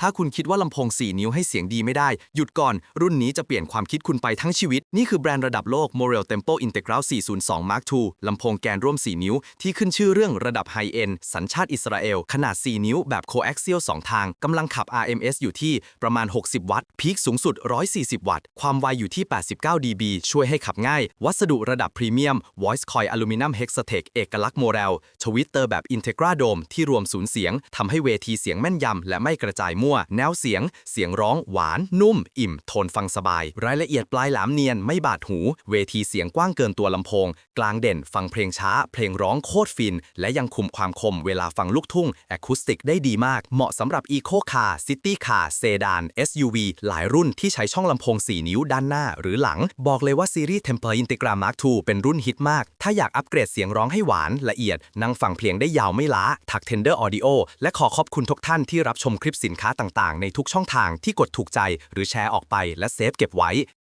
ถ้าคุณคิดว่าลำโพง 4 นิ้วให้เสียงดีไม่ได้ หยุดก่อน รุ่นนี้จะเปลี่ยนความคิดคุณไปทั้งชีวิต นี่คือแบรนด์ระดับโลก Morel Tempo Integral 402 Mark II ลำโพงแกนร่วม 4 นิ้ว ที่ขึ้นชื่อเรื่องระดับไฮเอนสัญชาติอิสราเอล ขนาด 4 นิ้วแบบ coaxial 2 ทาง กำลังขับ RMS อยู่ที่ประมาณ 60 วัตต์ พีคสูงสุด 140 วัตต์ ความไวอยู่ที่ 89 dB ช่วยให้ขับง่าย วัสดุระดับพรีเมียม Voice Coil Aluminum Hexatech เอกลักษณ์ Morel ทวิตเตอร์แบบ Integra Dome ที่รวมศูนย์เสียงทำให้เวทีเสียงแม่นยำและไม่กระจายมั่วแนวเสียง เสียงร้องหวาน นุ่ม อิ่ม โทนฟังสบาย รายละเอียดปลายแหลมเนียน ไม่บาดหู เวทีเสียงกว้างเกินตัวลำโพง กลางเด่น ฟังเพลงช้า เพลงร้องโคตรฟิน และยังคุมความคมเวลาฟังลูกทุ่งแอคูสติกได้ดีมาก เหมาะสำหรับ Eco Car City Car Sedan SUV หลายรุ่นที่ใช้ช่องลำโพง 4 นิ้วด้านหน้า หรือหลัง บอกเลยว่าซีรีส์ Temper Integra Mark II เป็นรุ่นฮิตมากถ้าอยากอัปเกรดเสียงร้องให้หวานละเอียด นั่งฟังเพลงได้ยาวไม่ล้า ถัก Tender Audio และขอขอบคุณทุกท่านที่รับชมคลิปสินค้าต่างๆ ในทุกช่องทางที่กดถูกใจ หรือแชร์ออกไปและเซฟเก็บไว้